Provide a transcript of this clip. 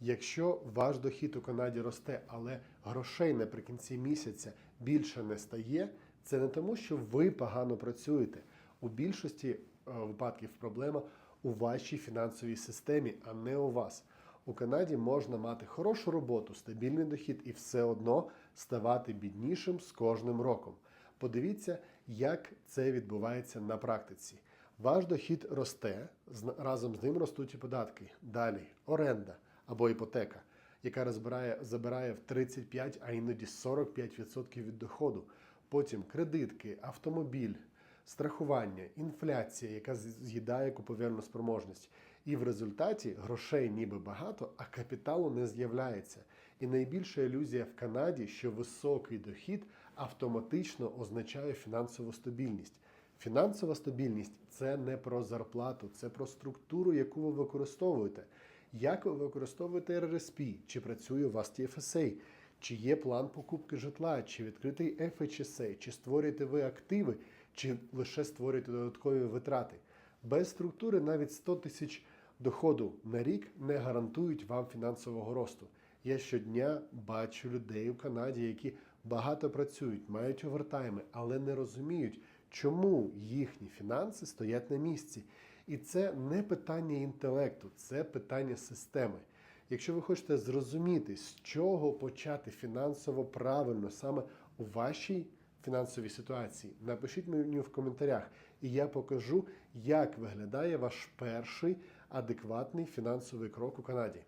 Якщо ваш дохід у Канаді росте, але грошей наприкінці місяця більше не стає, це не тому, що ви погано працюєте. У більшості е, випадків проблема у вашій фінансовій системі, а не у вас. У Канаді можна мати хорошу роботу, стабільний дохід і все одно ставати біднішим з кожним роком. Подивіться, як це відбувається на практиці. Ваш дохід росте, разом з ним ростуть і податки. Далі оренда або іпотека, яка розбирає, забирає в 35, а іноді 45% від доходу. Потім кредитки, автомобіль, страхування, інфляція, яка з'їдає купівельну спроможність. І в результаті грошей ніби багато, а капіталу не з'являється. І найбільша ілюзія в Канаді, що високий дохід автоматично означає фінансову стабільність. Фінансова стабільність це не про зарплату, це про структуру, яку ви використовуєте. Як ви використовуєте RRSP? Чи працює у вас TFSA? Чи є план покупки житла, чи відкритий FHSA, чи створюєте ви активи, чи лише створюєте додаткові витрати? Без структури навіть 100 тисяч доходу на рік не гарантують вам фінансового росту. Я щодня бачу людей у Канаді, які багато працюють, мають овертайми, але не розуміють, чому їхні фінанси стоять на місці. І це не питання інтелекту, це питання системи. Якщо ви хочете зрозуміти, з чого почати фінансово правильно саме у вашій фінансовій ситуації, напишіть мені в коментарях, і я покажу, як виглядає ваш перший адекватний фінансовий крок у Канаді.